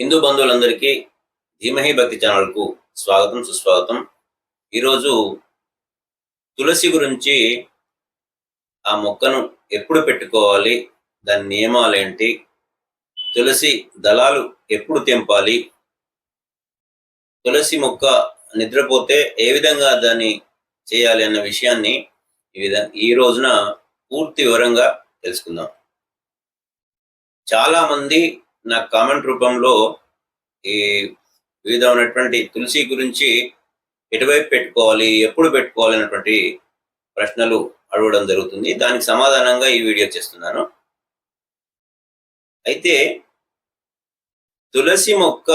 హిందూ బంధువులందరికీ ధీమహి భక్తి ఛానల్కు స్వాగతం సుస్వాగతం. ఈరోజు తులసి గురించి ఆ మొక్కను ఎప్పుడు పెట్టుకోవాలి దాని నియమాలు ఏంటి తులసి దళాలు ఎప్పుడు తెంపాలి తులసి మొక్క నిద్రపోతే ఏ విధంగా దాన్ని చేయాలి అన్న విషయాన్ని ఈ విధంగా ఈ రోజున పూర్తి వివరంగా తెలుసుకుందాం. చాలామంది నా కామెంట్ రూపంలో ఈ వివిధమైనటువంటి తులసి గురించి ఎటువైపు పెట్టుకోవాలి ఎప్పుడు పెట్టుకోవాలి అనేటువంటి ప్రశ్నలు అడగడం జరుగుతుంది. దానికి సమాధానంగా ఈ వీడియో చేస్తున్నాను. అయితే తులసి మొక్క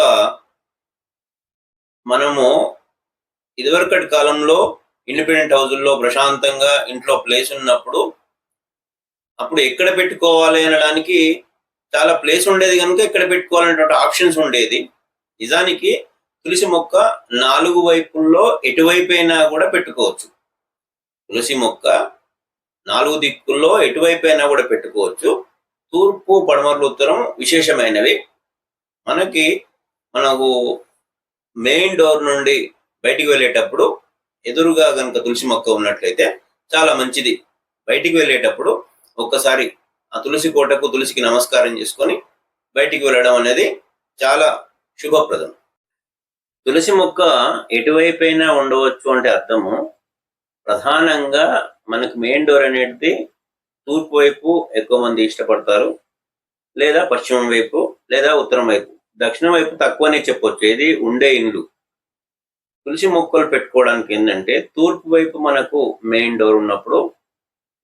మనము ఇదివరకటి కాలంలో ఇండిపెండెంట్ హౌజుల్లో ప్రశాంతంగా ఇంట్లో ప్లేస్ ఉన్నప్పుడు అప్పుడు ఎక్కడ పెట్టుకోవాలి అనడానికి చాలా ప్లేస్ ఉండేది కనుక ఇక్కడ పెట్టుకోవాలనేటువంటి ఆప్షన్స్ ఉండేది. నిజానికి తులసి మొక్క నాలుగు వైపుల్లో ఎటువైపు అయినా కూడా పెట్టుకోవచ్చు. తులసి మొక్క నాలుగు దిక్కుల్లో ఎటువైపు అయినా కూడా పెట్టుకోవచ్చు. తూర్పు పడమరలు ఉత్తరం విశేషమైనవి. మనకి మనకు మెయిన్ డోర్ నుండి బయటికి వెళ్ళేటప్పుడు ఎదురుగా కనుక తులసి మొక్క ఉన్నట్లయితే చాలా మంచిది. బయటికి వెళ్ళేటప్పుడు ఒక్కసారి ఆ తులసి కోటకు తులసికి నమస్కారం చేసుకొని బయటికి వెళ్ళడం అనేది చాలా శుభప్రదం. తులసి మొక్క ఎటువైపైనా ఉండవచ్చు అంటే అర్థము ప్రధానంగా మనకు మెయిన్ డోర్ అనేది తూర్పు వైపు ఎక్కువ మంది ఇష్టపడతారు లేదా పశ్చిమం వైపు లేదా ఉత్తరం వైపు. దక్షిణం వైపు తక్కువనే చెప్పొచ్చు ఇది ఉండే ఇండ్లు. తులసి మొక్కలు పెట్టుకోవడానికి ఏంటంటే తూర్పు వైపు మనకు మెయిన్ డోర్ ఉన్నప్పుడు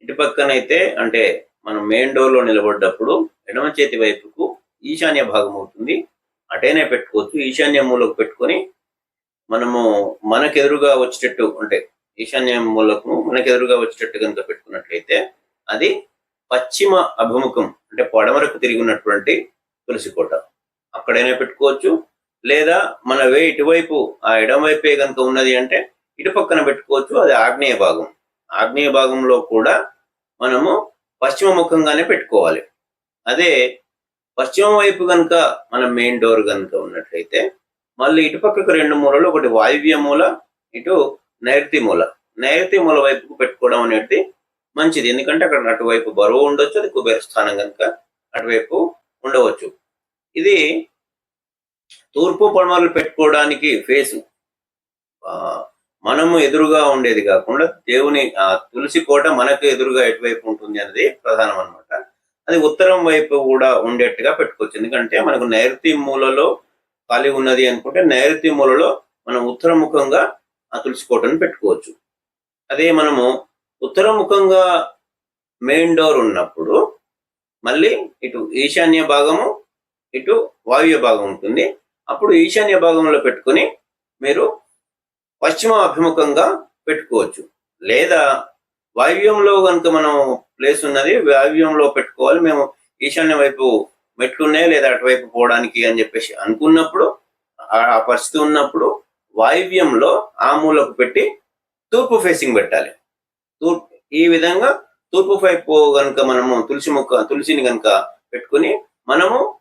ఇటు పక్కనైతే అంటే మనం మెయిన్ డోర్లో నిలబడ్డప్పుడు ఎడమ చేతి వైపుకు ఈశాన్య భాగం అవుతుంది. అటైనా పెట్టుకోవచ్చు. ఈశాన్య మూలకు పెట్టుకొని మనము మనకు ఎదురుగా వచ్చేటట్టు అంటే ఈశాన్య మూలకు మనకెదురుగా వచ్చేటట్టు కనుక పెట్టుకున్నట్లయితే అది పశ్చిమ అభిముఖం అంటే పడమరకు తిరిగి ఉన్నటువంటి తులసి కోట. అక్కడైనా పెట్టుకోవచ్చు. లేదా మన వే ఇటువైపు ఆ ఎడమ వైపే కనుక ఉన్నది అంటే ఇటు పక్కన పెట్టుకోవచ్చు. అది ఆగ్నేయ భాగం. ఆగ్నేయ భాగంలో కూడా మనము పశ్చిమ ముఖంగానే పెట్టుకోవాలి. అదే పశ్చిమ వైపు కనుక మన మెయిన్ డోర్ కనుక ఉన్నట్లయితే మళ్ళీ ఇటుపక్కకు రెండు మూలలు ఒకటి వాయువ్య మూల ఇటు నైరుతి మూల. నైరుతి మూల వైపుకు పెట్టుకోవడం అనేది మంచిది. ఎందుకంటే అక్కడ అటువైపు బరువు ఉండొచ్చు అది కుబేర స్థానం కనుక అటువైపు ఉండవచ్చు. ఇది తూర్పు పడమరలు పెట్టుకోవడానికి ఫేసు మనము ఎదురుగా ఉండేది కాకుండా దేవుని ఆ తులసి కోట మనకు ఎదురుగా ఎటువైపు ఉంటుంది అనేది ప్రధానం అనమాట అది ఉత్తరం వైపు కూడా ఉండేట్టుగా పెట్టుకోవచ్చు. ఎందుకంటే మనకు నైరుతి మూలలో ఖాళీ ఉన్నది అనుకుంటే నైరుతి మూలలో మనం ఉత్తరముఖంగా ఆ తులసి కోటను పెట్టుకోవచ్చు. అదే మనము ఉత్తరముఖంగా మెయిన్ డోర్ ఉన్నప్పుడు మళ్ళీ ఇటు ఈశాన్య భాగము ఇటు వాయువ్య భాగం ఉంటుంది. అప్పుడు ఈశాన్య భాగంలో పెట్టుకొని మీరు పశ్చిమ అభిముఖంగా పెట్టుకోవచ్చు. లేదా వాయువ్యంలో కనుక మనం ప్లేస్ ఉన్నది వాయువ్యంలో పెట్టుకోవాలి. మేము ఈశాన్య వైపు మెట్లున్నాయి లేదా అటువైపు పోవడానికి అని చెప్పేసి అనుకున్నప్పుడు ఆ పరిస్థితి ఉన్నప్పుడు వాయువ్యంలో ఆ మూలకు పెట్టి తూర్పు ఫేసింగ్ పెట్టాలి. తూర్పు ఈ విధంగా తూర్పు వైపు కనుక మనము తులసి ముఖ తులసిని కనుక పెట్టుకుని మనము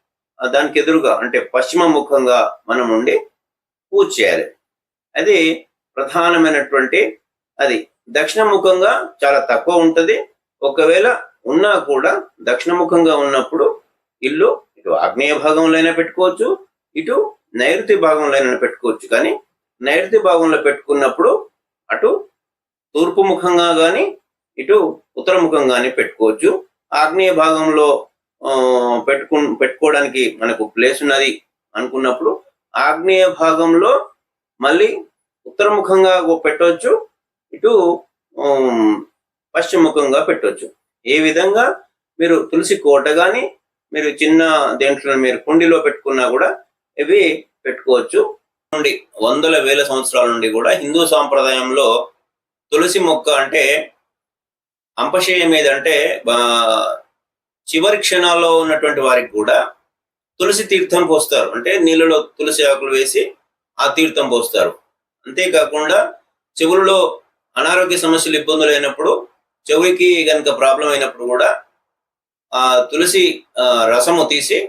దానికి ఎదురుగా అంటే పశ్చిమ ముఖంగా మనం ఉండి పూజ చేయాలి. అది ప్రధానమైనటువంటి అది. దక్షిణముఖంగా చాలా తక్కువ ఉంటుంది. ఒకవేళ ఉన్నా కూడా దక్షిణముఖంగా ఉన్నప్పుడు ఇల్లు ఇటు ఆగ్నేయ భాగంలో అయినా పెట్టుకోవచ్చు ఇటు నైరుతి భాగంలో పెట్టుకోవచ్చు. కానీ నైరుతి భాగంలో పెట్టుకున్నప్పుడు అటు తూర్పు ముఖంగా కానీ ఇటు ఉత్తరముఖం కానీ పెట్టుకోవచ్చు. ఆగ్నేయ భాగంలో పెట్టుకు పెట్టుకోవడానికి మనకు ప్లేస్ ఉన్నది అనుకున్నప్పుడు ఆగ్నేయ భాగంలో మళ్ళీ ఉత్తరముఖంగా పెట్టవచ్చు ఇటు పశ్చిమముఖంగా పెట్టవచ్చు. ఏ విధంగా? మీరు తులసి కోట కానీ మీరు చిన్న దేంట్లో మీరు కుండీలో పెట్టుకున్నా కూడా ఇవి పెట్టుకోవచ్చు. నుండి వందల వేల సంవత్సరాల నుండి కూడా హిందూ సాంప్రదాయంలో తులసి మొక్క అంటే అంపశయ మీద అంటే చివరి క్షణాల్లో ఉన్నటువంటి వారికి కూడా తులసి తీర్థం పోస్తారు. అంటే నీళ్ళలో తులసి ఆకులు వేసి ఆ తీర్థం పోస్తారు. అంతేకాకుండా చెవులలో అనారోగ్య సమస్యలు ఇబ్బందులు అయినప్పుడు చెవికి కనుక ప్రాబ్లం అయినప్పుడు కూడా ఆ తులసి రసము తీసి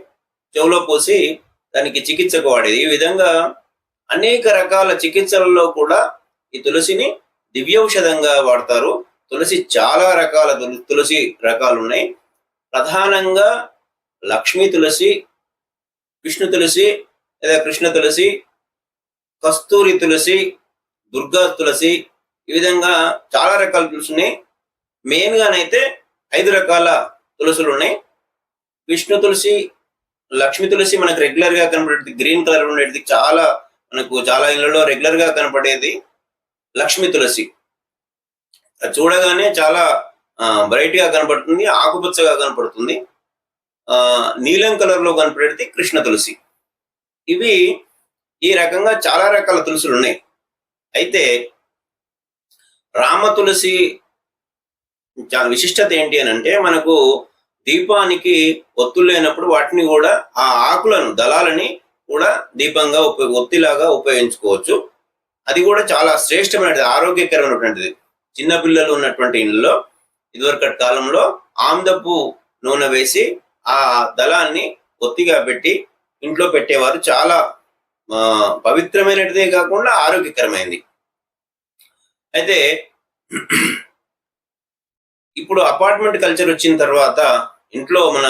చెవులో పోసి దానికి చికిత్సకు వాడేది. ఈ విధంగా అనేక రకాల చికిత్సలలో కూడా ఈ తులసిని దివ్యౌషధంగా వాడతారు. తులసి చాలా రకాల తుల- తులసి రకాలు ఉన్నాయి. ప్రధానంగా లక్ష్మీ తులసి విష్ణు తులసి లేదా కృష్ణ తులసి కస్తూరి తులసి దుర్గా తులసి ఈ విధంగా చాలా రకాల తులసి ఉన్నాయి. మెయిన్ ఐదు రకాల తులసులు ఉన్నాయి. విష్ణు తులసి లక్ష్మి తులసి మనకు రెగ్యులర్గా కనపడేది గ్రీన్ కలర్ ఉండేది చాలా మనకు చాలా ఇళ్ళలో రెగ్యులర్గా కనపడేది లక్ష్మి తులసి. చూడగానే చాలా బ్రైట్గా కనపడుతుంది ఆకుపచ్చగా కనపడుతుంది. నీలం కలర్లో కనపడేది కృష్ణ తులసి. ఇవి ఈ రకంగా చాలా రకాల తులసులు ఉన్నాయి. అయితే రామ తులసి చాలా విశిష్టత ఏంటి అని అంటే మనకు దీపానికి ఒత్తులు లేనప్పుడు వాటిని కూడా ఆ ఆకులను దళాలని కూడా దీపంగా ఉప ఒత్తిలాగా ఉపయోగించుకోవచ్చు. అది కూడా చాలా శ్రేష్టమైనది ఆరోగ్యకరమైనటువంటిది. చిన్న పిల్లలు ఉన్నటువంటి ఇళ్ళలో ఇదివరకటి కాలంలో ఆమ్దపు నూనె వేసి ఆ దళాన్ని ఒత్తిగా పెట్టి ఇంట్లో పెట్టేవారు. చాలా పవిత్రమైనటిదే పవిత్రమైనదే కాకుండా ఆరోగ్యకరమైనది అయితే ఇప్పుడు అపార్ట్మెంట్ కల్చర్ వచ్చిన తర్వాత ఇంట్లో మన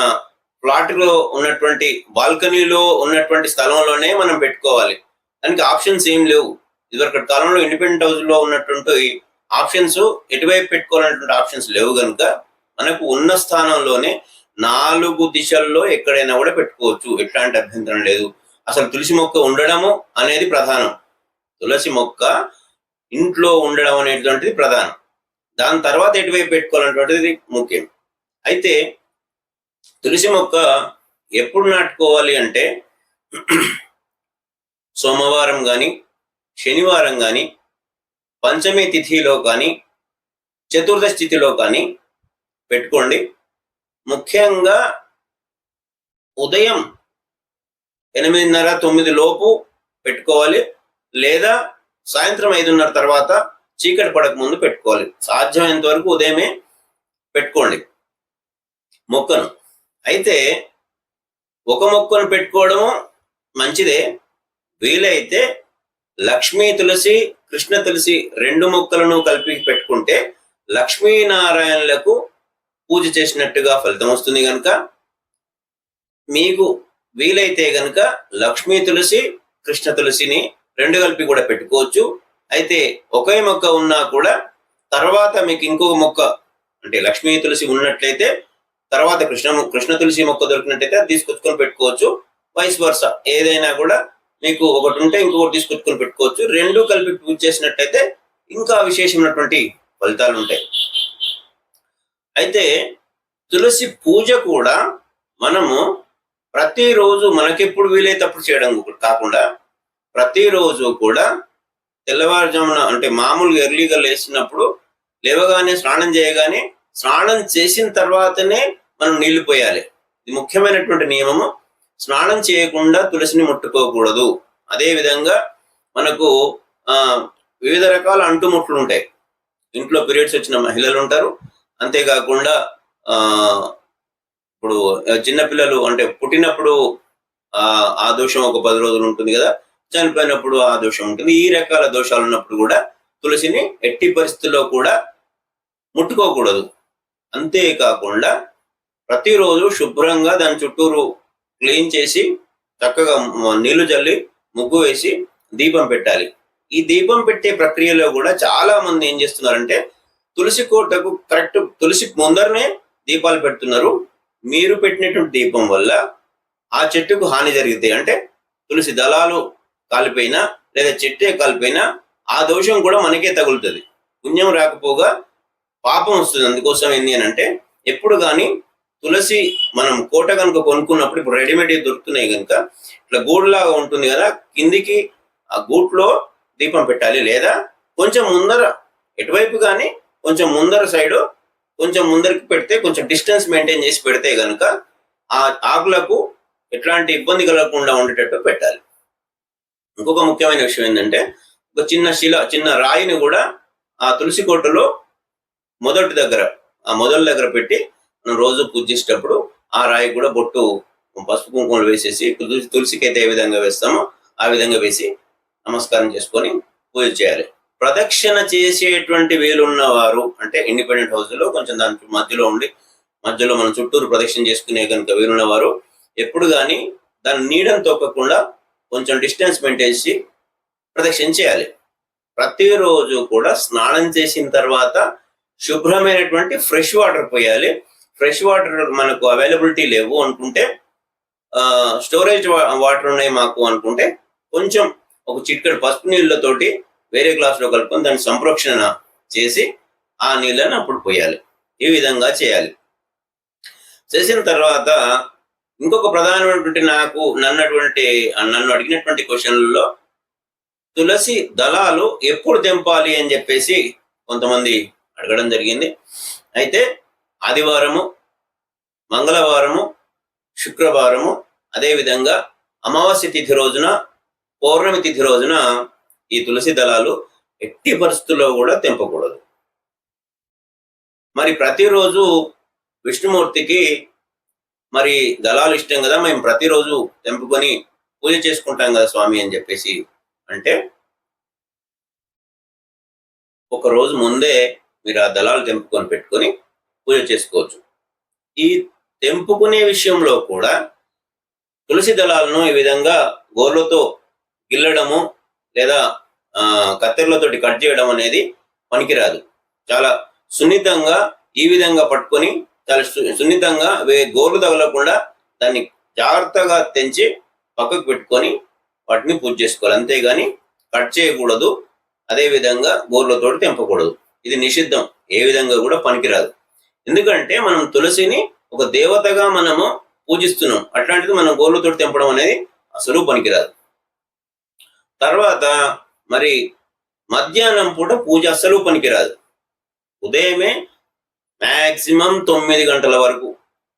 ప్లాట్లో ఉన్నటువంటి బాల్కనీలో ఉన్నటువంటి స్థలంలోనే మనం పెట్టుకోవాలి. దానికి ఆప్షన్స్ ఏం లేవు. ఇదివరకటి కాలంలో ఇండిపెండెంట్ హౌస్లో ఉన్నటువంటి ఆప్షన్స్ ఎటువైపు పెట్టుకోవాలన్నటువంటి ఆప్షన్స్ లేవు కనుక మనకు ఉన్న స్థానంలోనే నాలుగు దిశల్లో ఎక్కడైనా కూడా పెట్టుకోవచ్చు. ఎట్లాంటి అభ్యంతరం లేదు. అసలు తులసి మొక్క ఉండడము అనేది ప్రధానం. తులసి మొక్క ఇంట్లో ఉండడం అనేటువంటిది ప్రధానం. దాని తర్వాత ఎటువైపు పెట్టుకోవాలనేటువంటిది ముఖ్యం. అయితే తులసి మొక్క ఎప్పుడు నాటుకోవాలి అంటే సోమవారం కానీ శనివారం కానీ పంచమి తిథిలో కానీ చతుర్దశి తిథిలో కానీ పెట్టుకోండి. ముఖ్యంగా ఉదయం ఎనిమిదిన్నర తొమ్మిది లోపు పెట్టుకోవాలి. లేదా సాయంత్రం ఐదున్నర తర్వాత చీకటి పడక ముందు పెట్టుకోవాలి. సాధ్యమైనంత వరకు ఉదయమే పెట్టుకోండి. మొక్కను. అయితే ఒక మొక్కను పెట్టుకోవడము మంచిదే. వీలైతే లక్ష్మీ తులసి కృష్ణ తులసి రెండు మొక్కలను కలిపి పెట్టుకుంటే లక్ష్మీనారాయణలకు పూజ చేసినట్టుగా ఫలితం వస్తుంది కనుక మీకు వీలైతే గనక లక్ష్మీ తులసి కృష్ణ తులసిని రెండు కలిపి కూడా పెట్టుకోవచ్చు. అయితే ఒకే మొక్క ఉన్నా కూడా తర్వాత మీకు ఇంకొక మొక్క అంటే లక్ష్మీ తులసి ఉన్నట్లయితే తర్వాత కృష్ణ కృష్ణ తులసి మొక్క దొరికినట్టయితే అది తీసుకొచ్చుకొని పెట్టుకోవచ్చు. వైస్ వర్ష ఏదైనా కూడా మీకు ఒకటి ఉంటే ఇంకొకటి తీసుకొచ్చుకొని పెట్టుకోవచ్చు. రెండు కలిపి పూజ చేసినట్టయితే ఇంకా విశేషమైనటువంటి ఫలితాలు ఉంటాయి. అయితే తులసి పూజ కూడా మనము ప్రతిరోజు మనకెప్పుడు వీలైతే చేయడం కాకుండా ప్రతిరోజు కూడా తెల్లవారుజామున అంటే మామూలుగా ఎర్లీగా లేచినప్పుడు లేవగానే స్నానం చేయగానే స్నానం చేసిన తర్వాతనే మనం నీళ్ళు పోయాలి. ఇది ముఖ్యమైనటువంటి నియమము. స్నానం చేయకుండా తులసిని ముట్టుకోకూడదు. అదే విధంగా మనకు వివిధ రకాల అంటుముట్లు ఉంటాయి ఇంట్లో పీరియడ్స్ వచ్చిన మహిళలు ఉంటారు. అంతేకాకుండా ఇప్పుడు చిన్నపిల్లలు అంటే పుట్టినప్పుడు ఆ దోషం ఒక పది రోజులు ఉంటుంది కదా చనిపోయినప్పుడు ఆ దోషం ఉంటుంది. ఈ రకాల దోషాలు ఉన్నప్పుడు కూడా తులసిని ఎట్టి పరిస్థితుల్లో కూడా ముట్టుకోకూడదు. అంతేకాకుండా ప్రతిరోజు శుభ్రంగా దాని చుట్టూరు క్లీన్ చేసి చక్కగా నీళ్ళు చల్లి ముగ్గు వేసి దీపం పెట్టాలి. ఈ దీపం పెట్టే ప్రక్రియలో కూడా చాలా మంది ఏం చేస్తున్నారంటే తులసి కోటకు కరెక్ట్ తులసి ముందరనే దీపాలు పెడుతున్నారు. మీరు పెట్టినటువంటి దీపం వల్ల ఆ చెట్టుకు హాని జరిగితే అంటే తులసి దళాలు కాలిపోయినా లేదా చెట్టే కాలిపోయినా ఆ దోషం కూడా మనకే తగులుతుంది. పుణ్యం రాకపోగా పాపం వస్తుంది. అందుకోసం ఏంది అని అంటే ఎప్పుడు కానీ తులసి మనం కోట కనుక కొనుక్కున్నప్పుడు ఇప్పుడు రెడీమేడ్ దొరుకుతున్నాయి కనుక ఇట్లా గూడులాగా ఉంటుంది కదా కిందికి ఆ గూట్లో దీపం పెట్టాలి. లేదా కొంచెం ముందర ఎటువైపు కానీ కొంచెం ముందర సైడు కొంచెం ముందరికి పెడితే కొంచెం డిస్టెన్స్ మెయింటైన్ చేసి పెడితే కనుక ఆ ఆకులకు ఎట్లాంటి ఇబ్బంది కలగకుండా ఉండేటట్టు పెట్టాలి. ఇంకొక ముఖ్యమైన విషయం ఏంటంటే ఒక చిన్న శిల చిన్న రాయిని కూడా ఆ తులసి కోటలో మొదటి దగ్గర ఆ మొదల దగ్గర పెట్టి మనం రోజు పూజించేటప్పుడు ఆ రాయి కూడా బొట్టు పసుపు కుంకుమలు వేసేసి తులసికి అయితే ఏ విధంగా వేస్తామో ఆ విధంగా వేసి నమస్కారం చేసుకొని పూజ చేయాలి. ప్రదక్షిణ చేసేటువంటి వేలున్న వారు అంటే ఇండిపెండెంట్ హౌస్లో కొంచెం దాని మధ్యలో ఉండి మధ్యలో మనం చుట్టూరు ప్రదక్షిణ చేసుకునే కనుక వీలున్న వారు ఎప్పుడు కానీ దాని నీడని తొక్కకుండా కొంచెం డిస్టెన్స్ మెయింటైన్ చేసి ప్రదక్షిణ చేయాలి. ప్రతిరోజు కూడా స్నానం చేసిన తర్వాత శుభ్రమైనటువంటి ఫ్రెష్ వాటర్ పోయాలి. ఫ్రెష్ వాటర్ మనకు అవైలబిలిటీ లేవు అనుకుంటే స్టోరేజ్ వాటర్ ఉన్నాయి మాకు అనుకుంటే కొంచెం ఒక చిట్కటి పసుపు నీళ్ళతోటి వేరే గ్లాసులో కలుపుకొని దాన్ని సంప్రోక్షణ చేసి ఆ నీళ్ళని అప్పుడు పోయాలి. ఈ విధంగా చేయాలి. చేసిన తర్వాత ఇంకొక ప్రధానమైనటువంటి నాకు నన్నటువంటి నన్ను అడిగినటువంటి క్వశ్చన్లలో తులసి దళాలు ఎప్పుడు తెంపాలి అని చెప్పేసి కొంతమంది అడగడం జరిగింది. అయితే ఆదివారము మంగళవారము శుక్రవారము అదేవిధంగా అమావాస్య తిథి రోజున పౌర్ణమి తిథి రోజున ఈ తులసి దళాలు ఎట్టి పరిస్థితుల్లో కూడా తెంపకూడదు. మరి ప్రతిరోజు విష్ణుమూర్తికి మరి దళాలు ఇష్టం కదా మేము ప్రతిరోజు తెంపుకొని పూజ చేసుకుంటాం కదా స్వామి అని చెప్పేసి అంటే ఒక రోజు ముందే మీరు ఆ దళాలు తెంపుకొని పెట్టుకొని పూజ చేసుకోవచ్చు. ఈ తెంపుకునే విషయంలో కూడా తులసి దళాలను ఈ విధంగా గోర్లతో గిల్లడము లేదా కత్తెరలతోటి కట్ చేయడం అనేది పనికిరాదు. చాలా సున్నితంగా ఈ విధంగా పట్టుకొని చాలా సున్నితంగా వే- గోర్లు తగలకుండా దాన్ని జాగ్రత్తగా తెంచి పక్కకు పెట్టుకొని వాటిని పూజ చేసుకోవాలి. అంతేగాని కట్ చేయకూడదు. అదే విధంగా గోర్లతోటి తెంపకూడదు. ఇది నిషిద్ధం. ఏ విధంగా కూడా పనికిరాదు. ఎందుకంటే మనం తులసిని ఒక దేవతగా మనము పూజిస్తున్నాం. అట్లాంటిది మనం గోర్లతోటి తెంపడం అనేది అసలు పనికిరాదు. తర్వాత మరి మధ్యాహ్నం పూట పూజ అస్సలు పనికిరాదు ఉదయమే మాక్సిమం తొమ్మిది గంటల వరకు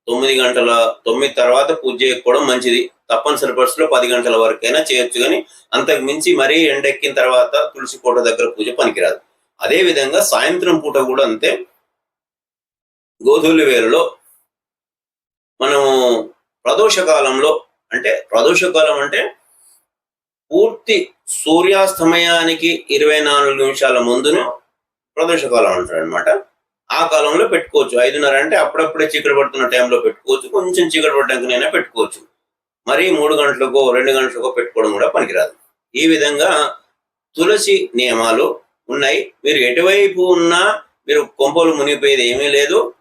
తొమ్మిది గంటల తొమ్మిది తర్వాత పూజ చేయకపోవడం మంచిది. తప్పనిసరి పరిస్థితుల్లో పది గంటల వరకైనా చేయొచ్చు కానీ అంతకు మించి మరీ ఎండెక్కిన తర్వాత తులసి కోట దగ్గర పూజ పనికిరాదు అదే విధంగా సాయంత్రం పూట కూడా అంతే. గోధుల వేలలో మనము ప్రదోష కాలంలో అంటే ప్రదోష కాలం అంటే పూర్తి సూర్యాస్తమయానికి ఇరవై నాలుగు నిమిషాల ముందును ప్రదోషకాలం అంటారు అనమాట ఆ కాలంలో పెట్టుకోవచ్చు. ఐదున్నర అంటే అప్పుడప్పుడే చీకటి పడుతున్న టైంలో పెట్టుకోవచ్చు. కొంచెం చీకటి పడ్డాకనైనా పెట్టుకోవచ్చు. మరి మూడు గంటలకో రెండు గంటలకో పెట్టుకోవడం కూడా పనికిరాదు. ఈ విధంగా తులసి నియమాలు ఉన్నాయి. మీరు ఎటువైపు ఉన్నా మీరు కొంపలు మునిగిపోయేది ఏమీ లేదు.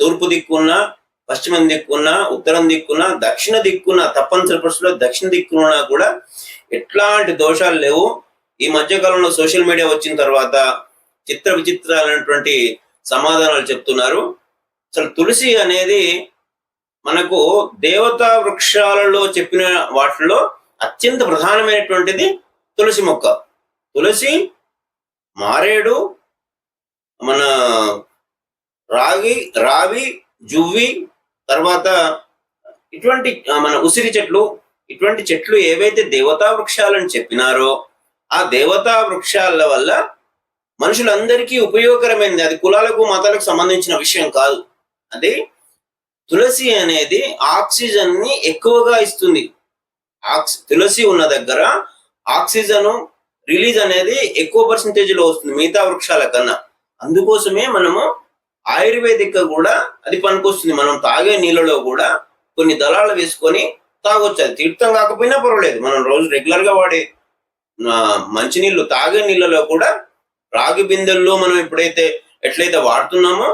తూర్పు దిక్కున్నా పశ్చిమం దిక్కున్న ఉత్తరం దిక్కున దక్షిణ దిక్కున తప్పనిసరి పరిస్థితుల్లో దక్షిణ దిక్కున కూడా ఎట్లాంటి దోషాలు లేవు. ఈ మధ్య కాలంలో సోషల్ మీడియా వచ్చిన తర్వాత చిత్ర విచిత్రాలైనటువంటి సమాధానాలు చెప్తున్నారు. అసలు తులసి అనేది మనకు దేవతా వృక్షాలలో చెప్పిన వాటిలో అత్యంత ప్రధానమైనటువంటిది తులసి మొక్క. తులసి మారేడు మన రాగి రావి జువ్వి తర్వాత ఇటువంటి మన ఉసిరి చెట్లు ఇటువంటి చెట్లు ఏవైతే దేవతా వృక్షాలని చెప్పినారో ఆ దేవతా వృక్షాల వల్ల మనుషులందరికీ ఉపయోగకరమైనది అది కులాలకు మతాలకు సంబంధించిన విషయం కాదు. అది తులసి అనేది ఆక్సిజన్ని ఎక్కువగా ఇస్తుంది. ఆక్సి తులసి ఉన్న దగ్గర ఆక్సిజన్ రిలీజ్ అనేది ఎక్కువ పర్సంటేజ్లో వస్తుంది మిగతా వృక్షాల కన్నా. అందుకోసమే మనము ఆయుర్వేదిక్ కూడా అది పనికొస్తుంది. మనం తాగే నీళ్ళలో కూడా కొన్ని దళాలు వేసుకొని తాగొచ్చు. అది తీర్థం కాకపోయినా పర్వాలేదు. మనం రోజు రెగ్యులర్గా వాడే మంచినీళ్ళు తాగే నీళ్ళలో కూడా రాగి బిందెల్లో మనం ఎప్పుడైతే ఎట్లయితే వాడుతున్నామో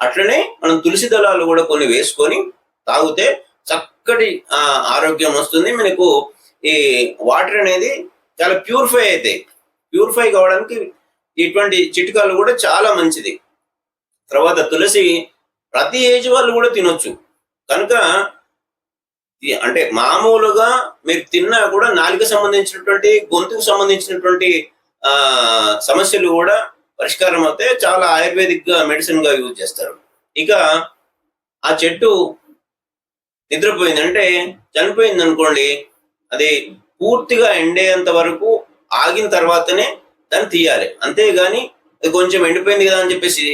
అట్లనే మనం తులసి దళాలు కూడా కొన్ని వేసుకొని తాగితే చక్కటి ఆ, ఆరోగ్యం వస్తుంది. మనకు ఈ వాటర్ అనేది చాలా ప్యూరిఫై అవుతాయి. ప్యూరిఫై కావడానికి ఇటువంటి చిట్కాలు కూడా చాలా మంచిది. తర్వాత తులసి ప్రతి ఏజ్ వాళ్ళు కూడా తినొచ్చు. కనుక అంటే మామూలుగా మీరు తిన్నా కూడా నాలుగు సంబంధించినటువంటి గొంతుకు సంబంధించినటువంటి ఆ సమస్యలు కూడా పరిష్కారం అవుతాయి చాలా ఆయుర్వేదిక్గా మెడిసిన్గా యూజ్ చేస్తారు. ఇక ఆ చెట్టు నిద్రపోయింది అంటే చనిపోయింది అనుకోండి అది పూర్తిగా ఎండేంత వరకు ఆగిన తర్వాతనే దాన్ని తీయాలి. అంతేగాని అది కొంచెం ఎండిపోయింది కదా అని చెప్పేసి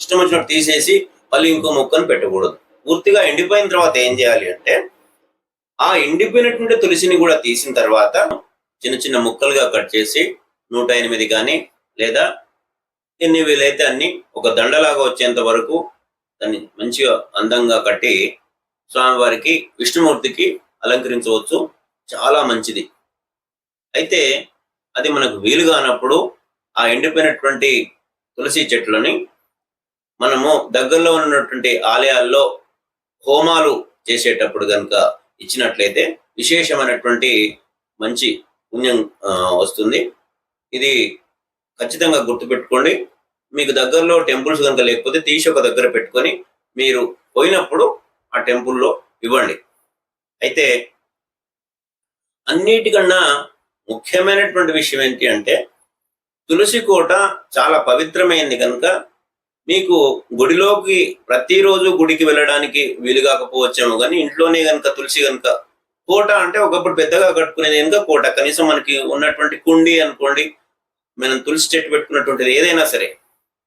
ఇష్టం వచ్చినట్టు తీసేసి మళ్ళీ ఇంకో మొక్కను పెట్టకూడదు. పూర్తిగా ఎండిపోయిన తర్వాత ఏం చేయాలి అంటే ఆ ఎండిపోయినటువంటి తులసిని కూడా తీసిన తర్వాత చిన్న చిన్న ముక్కలుగా కట్ చేసి నూట ఎనిమిది కానీ లేదా ఎన్ని వీలైతే అన్ని ఒక దండలాగా వచ్చేంత వరకు దాన్ని మంచిగా అందంగా కట్టి స్వామివారికి విష్ణుమూర్తికి అలంకరించవచ్చు. చాలా మంచిది. అయితే అది మనకు వీలు కానప్పుడు ఆ ఎండిపోయినటువంటి తులసి చెట్లని మనము దగ్గరలో ఉన్నటువంటి ఆలయాల్లో హోమాలు చేసేటప్పుడు కనుక ఇచ్చినట్లయితే విశేషమైనటువంటి మంచి పుణ్యం వస్తుంది. ఇది ఖచ్చితంగా గుర్తుపెట్టుకోండి. మీకు దగ్గరలో టెంపుల్స్ కనుక లేకపోతే తీసి ఒక దగ్గర పెట్టుకొని మీరు పోయినప్పుడు ఆ టెంపుల్లో ఇవ్వండి. అయితే అన్నిటికన్నా ముఖ్యమైనటువంటి విషయం ఏంటి అంటే తులసి కోట చాలా పవిత్రమైంది కనుక మీకు గుడిలోకి ప్రతిరోజు గుడికి వెళ్ళడానికి వీలు కాకపోవచ్చేమో కానీ ఇంట్లోనే కనుక తులసి కనుక కోట అంటే ఒకప్పుడు పెద్దగా కట్టుకునేది కనుక కోట. కనీసం మనకి ఉన్నటువంటి కుండి అనుకోండి మనం తులసి చెట్టు పెట్టుకున్నటువంటిది ఏదైనా సరే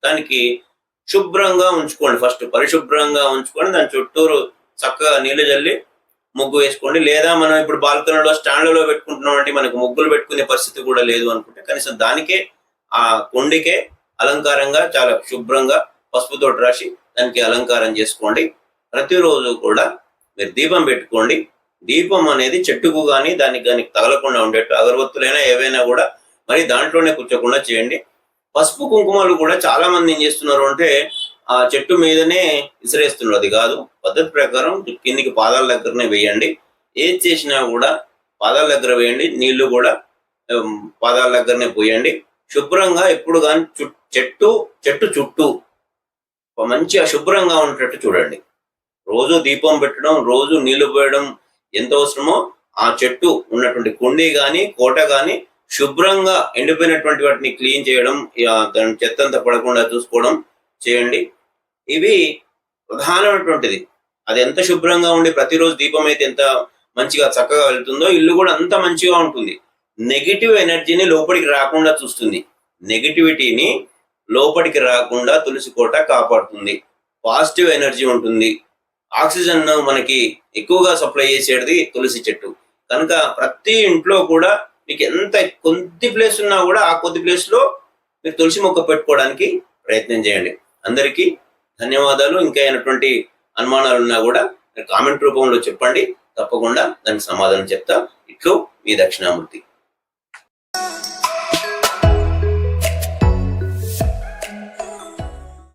దానికి శుభ్రంగా ఉంచుకోండి. ఫస్ట్ పరిశుభ్రంగా ఉంచుకొని దాని చుట్టూరు చక్కగా నీళ్ళు చల్లి ముగ్గు వేసుకోండి. లేదా మనం ఇప్పుడు బాల్కనీలో స్టాండ్లలో పెట్టుకుంటున్నామంటే మనకు ముగ్గులు పెట్టుకునే పరిస్థితి కూడా లేదు అనుకుంటే కనీసం దానికే ఆ కొండికే అలంకారంగా చాలా శుభ్రంగా పసుపుతో రాసి దానికి అలంకారం చేసుకోండి. ప్రతిరోజు కూడా మీరు దీపం పెట్టుకోండి. దీపం అనేది చెట్టుకు కానీ దానికి కానీ తగలకుండా ఉండేట్టు అగరబత్తులైనా ఏవైనా కూడా మరి దాంట్లోనే కూర్చోకుండా చేయండి. పసుపు కుంకుమలు కూడా చాలా మంది ఏం చేస్తున్నారు అంటే ఆ చెట్టు మీదనే విసిరేస్తున్నారు అది కాదు పద్ధతి ప్రకారం కిందికి పాదాల దగ్గరనే వేయండి. ఏది చేసినా కూడా పాదాల దగ్గర వేయండి. నీళ్ళు కూడా పాదాల దగ్గరనే పోయండి. శుభ్రంగా ఎప్పుడు కానీ చెట్టు చెట్టు చుట్టూ. మంచిగా శుభ్రంగా ఉండేటట్టు చూడండి. రోజు దీపం పెట్టడం రోజు నీళ్ళు పోయడం ఎంత అవసరమో ఆ చెట్టు ఉన్నటువంటి కుండీ కానీ కోట కానీ శుభ్రంగా ఎండిపోయినటువంటి వాటిని క్లీన్ చేయడం ఇక దాని చెత్త అంతా పడకుండా చూసుకోవడం చేయండి. ఇవి ప్రధానమైనటువంటిది. అది ఎంత శుభ్రంగా ఉండి ప్రతిరోజు దీపం అయితే ఎంత మంచిగా చక్కగా వెళ్తుందో ఇల్లు కూడా అంత మంచిగా ఉంటుంది. నెగిటివ్ ఎనర్జీని లోపలికి రాకుండా చూస్తుంది. నెగిటివిటీని లోపలికి రాకుండా తులసి కోట కాపాడుతుంది. పాజిటివ్ ఎనర్జీ ఉంటుంది. ఆక్సిజన్ మనకి ఎక్కువగా సప్లై చేసేది తులసి చెట్టు. కనుక ప్రతి ఇంట్లో కూడా మీకు ఎంత కొద్ది ప్లేస్ ఉన్నా కూడా ఆ కొద్ది ప్లేస్లో మీరు తులసి మొక్క పెట్టుకోవడానికి ప్రయత్నం చేయండి. అందరికీ ధన్యవాదాలు. ఇంకా అయినటువంటి అనుమానాలు ఉన్నా కూడా మీరు కామెంట్ రూపంలో చెప్పండి. తప్పకుండా దానికి సమాధానం చెప్తా. ఇట్లు మీ దక్షిణామూర్తి. love.